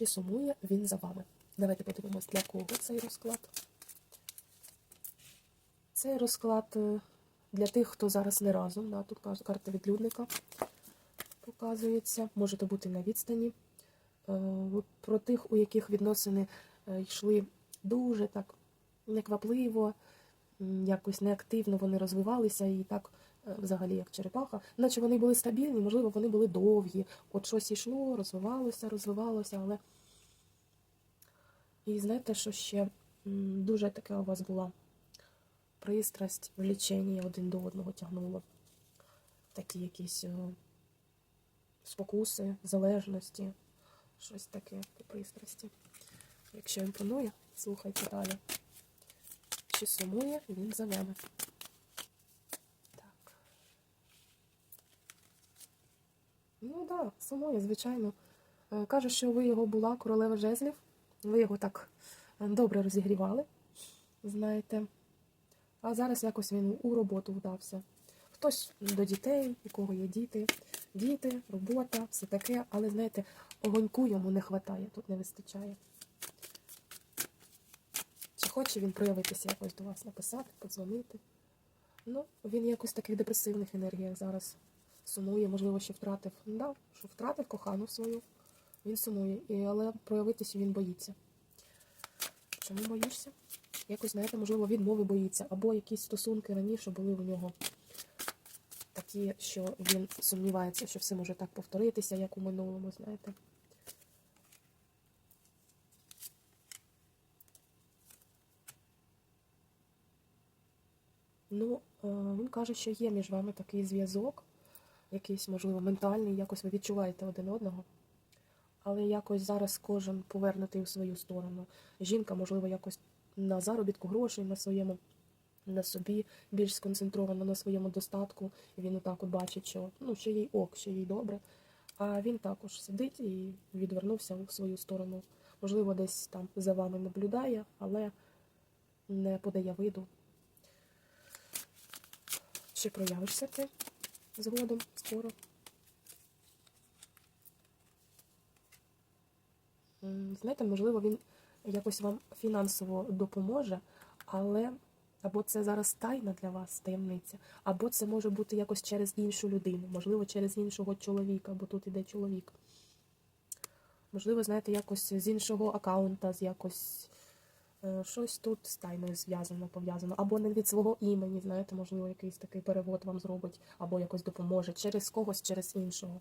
Чи сумує він за вами? Давайте подивимось, для кого цей розклад. Цей розклад е, для тих, хто зараз не разом. Да, тут карта відлюдника показується. Можете бути на відстані. Е, Про тих, у яких відносини е, йшли дуже так неквапливо, якось неактивно вони розвивалися і так взагалі як черепаха. Наче вони були стабільні, можливо, вони були довгі. От щось йшло, розвивалося, розвивалося, але. І знаєте, що ще дуже така у вас була пристрасть, влічення один до одного тягнуло. Такі якісь е, спокуси, залежності, щось таке по пристрасті. Якщо імпонує, слухайте далі. Чи сумує він за вами? Ну так, да, сумує, звичайно. Е, Каже, що ви його була королева жезлів. Ви його так е, добре розігрівали, знаєте. А зараз якось він у роботу вдався. Хтось до дітей, у кого є діти, діти, робота, все таке, але знаєте, огоньку йому не вистачає, тут не вистачає. Чи хоче він проявитися якось до вас, написати, подзвонити? Ну, він якось в таких депресивних енергіях зараз сумує, можливо, що втратив. Да, що втратив кохану свою. Він сумує, і, але проявитися він боїться. Чому боїшся? Якось, знаєте, можливо, відмови боїться, або якісь стосунки раніше були у нього такі, що він сумнівається, що все може так повторитися, як у минулому, знаєте. Ну, е, він каже, що є між вами такий зв'язок, якийсь, можливо, ментальний, якось ви відчуваєте один одного. Але якось зараз кожен повернутий у свою сторону. Жінка, можливо, якось на заробітку грошей на своєму, на собі, більш сконцентрована на своєму достатку. Він отак от бачить, що ну, що їй ок, що їй добре. А він також сидить і відвернувся у свою сторону. Можливо, десь там за вами наблюдає, але не подає виду. Чи проявишся ти згодом скоро? Знаєте, можливо, він якось вам фінансово допоможе, але або це зараз тайна для вас, таємниця, або це може бути якось через іншу людину, можливо, через іншого чоловіка, бо тут іде чоловік. Можливо, знаєте, якось з іншого аккаунта, з якось щось тут з тайною зв'язано, пов'язано, або не від свого імені, знаєте, можливо, якийсь такий перевод вам зробить, або якось допоможе через когось, через іншого.